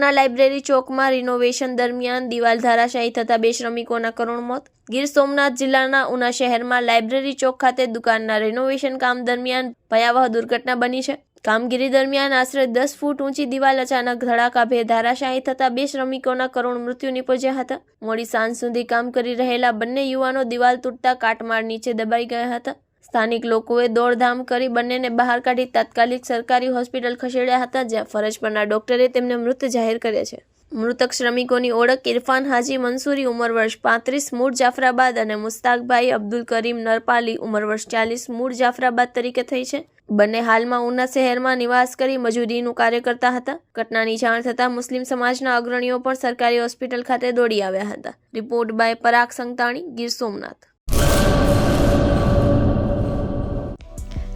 Una library ચોકમાં renovation દરમિયાન દિવાલ ધરાશાયી થતા બે શ્રમિકોના કરુણ મોત. ગીર સોમનાથ જિલ્લાના ઉના શહેરમાં લાઇબ્રેરી ચોક ખાતે દુકાનના રિનોવેશન કામ દરમિયાન ભયાવહ દુર્ઘટના બની છે. કામગીરી દરમિયાન આશરે દસ ફૂટ ઊંચી દિવાલ અચાનક ધડાકાભેર ધરાશાયી થતાં બે શ્રમિકોના કરુણ મૃત્યુ નિપજ્યા હતા. મોડી સાંજ સુધી કામ કરી રહેલા બંને યુવાનો દિવાલ તૂટતા કાટમાળ નીચે દબાઈ ગયા હતા. સ્થાનિક લોકોએ દોડધામ કરી બંનેને બહાર કાઢી તાત્કાલિક સરકારી હોસ્પિટલ ખસેડ્યા હતા, જ્યાં ફરજ પરના ડોક્ટરે તેમને મૃત જાહેર કર્યા છે. મૃતક શ્રમિકોની ઓળખ ઇરફાન હાજી મંસૂરી, ઉંમર વર્ષ પાંત્રીસ, મૂળ જાફરાબાદ અને મુસ્તાકભાઈ અબ્દુલ કરીમ નરપાલી, ઉંમર વર્ષ ચાલીસ, મૂળ જાફરાબાદ તરીકે થઈ છે. બંને હાલમાં ઉના શહેરમાં નિવાસ કરી મજૂરીનું કાર્ય કરતા હતા. ઘટનાની જાણ થતાં મુસ્લિમ સમાજના અગ્રણીઓ પણ સરકારી હોસ્પિટલ ખાતે દોડી આવ્યા હતા. Report by Parag Santani, Gir Somnath.